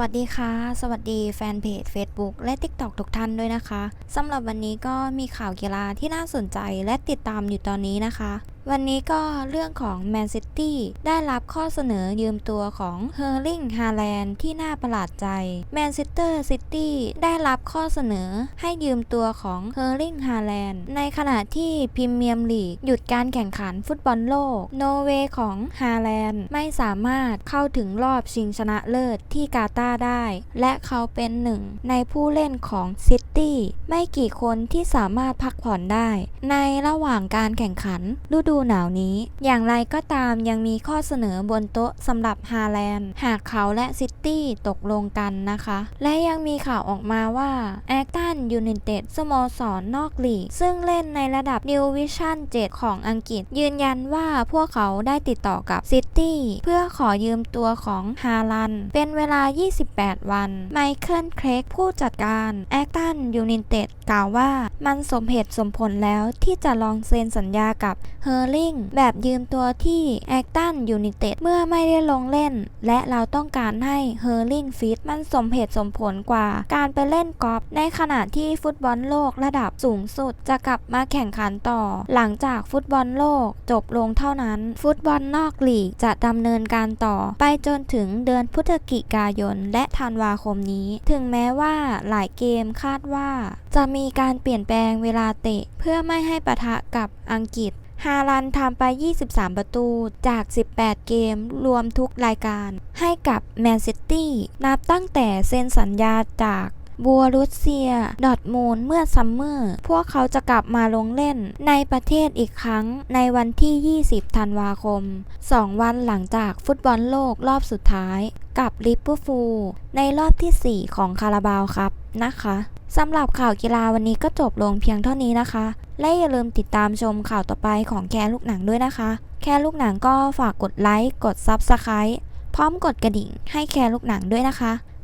วัสดีค่ะ สวัสดีแฟนเพจ Facebook และ TikTok ทุกท่านด้วยนะคะสำหรับวันนี้ก็มีข่าวกีฬาที่น่าสนใจและติดตามอยู่ตอนนี้นะคะ วันนี้ก็เรื่องของแมนซิตี้ได้รับข้อเสนอยืมตัวของเฮอร์ลิงฮาแลนด์ที่น่าประหลาดใจแมนซิสเตอร์ซิตี้ได้รับข้อเสนอให้ยืมตัวของเฮอร์ลิงฮาแลนด์ในขณะที่พรีเมียมลีกหยุดการแข่งขันฟุตบอลโลก โนเวย์ของฮาแลนด์ไม่สามารถเข้าถึงรอบชิงชนะเลิศที่กาตาร์ได้ และเขาเป็นหนึ่งในผู้เล่นของซิตี้ไม่กี่คนที่สามารถพักผ่อนได้ ในระหว่างการแข่งขันฤดูหนาวนี้ อย่างไรก็ตามยังมีข้อเสนอบนโต๊ะสำหรับฮาแลนด์ หากเขาและซิตี้ตกลงกันนะคะ และยังมีข่าวออกมาว่าแอคตันยูไนเต็ดสโมสรนอกลีก ซึ่งเล่นในระดับดิววิชั่น 7 ของอังกฤษ ยืนยันว่าพวกเขาได้ติดต่อกับซิตี้เพื่อขอยืมตัวของฮาลัน เป็นเวลา 28 วัน ไมเคิลเครกผู้จัดการแอคตันยูไนเต็ดกล่าวว่ามันสมเหตุสมผลแล้วที่จะลองเซ็นสัญญากับเฮอร์ลิงแบบยืมตัวที่แอคตันยูไนเต็ดเมื่อไม่ได้ลงเล่น และเราต้องการให้เฮอร์ลิงฟิตมันสมเหตุสมผลกว่า การไปเล่นกอล์ฟในขณะที่ฟุตบอลโลกระดับสูงสุดจะกลับมาแข่งขันต่อ หลังจากฟุตบอลโลกจบลงเท่านั้น ฟุตบอลนอกลีกจะดำเนินการต่อ ไปจนถึงเดือนพฤศจิกายนและธันวาคมนี้ ถึงแม้ว่าหลายเกมคาดว่า จะมีการเปลี่ยนแปลงเวลาเตะ เพื่อไม่ให้ปะทะกับอังกฤษ ฮาลันทำไป 23 ประตูจาก 18 เกมรวมทุกรายการ ให้กับแมนซิตี้ นับตั้งแต่เซ็นสัญญาจาก บัวรุสเซีย ดอทมูลเมื่อซัมเมอร์ พวกเขาจะกลับมาลงเล่นในประเทศอีกครั้งในวันที่ 20 ธันวาคม 2 วันหลังจากฟุตบอลโลกรอบสุดท้าย กับลิเวอร์พูลในรอบทีสี่ 4 ของคาราบาวครับนะคะสำหรับข่าวกีฬาวันนี้ก็จบลงเพียงเท่านี้นะคะ และอย่าลืมติดตามชมข่าวต่อไปของแคลูกหนังด้วยนะคะ แคลูกหนังก็ฝากกดไลค์ กด Subscribe พร้อมกดกระดิ่งให้แคลูกหนังด้วยนะคะ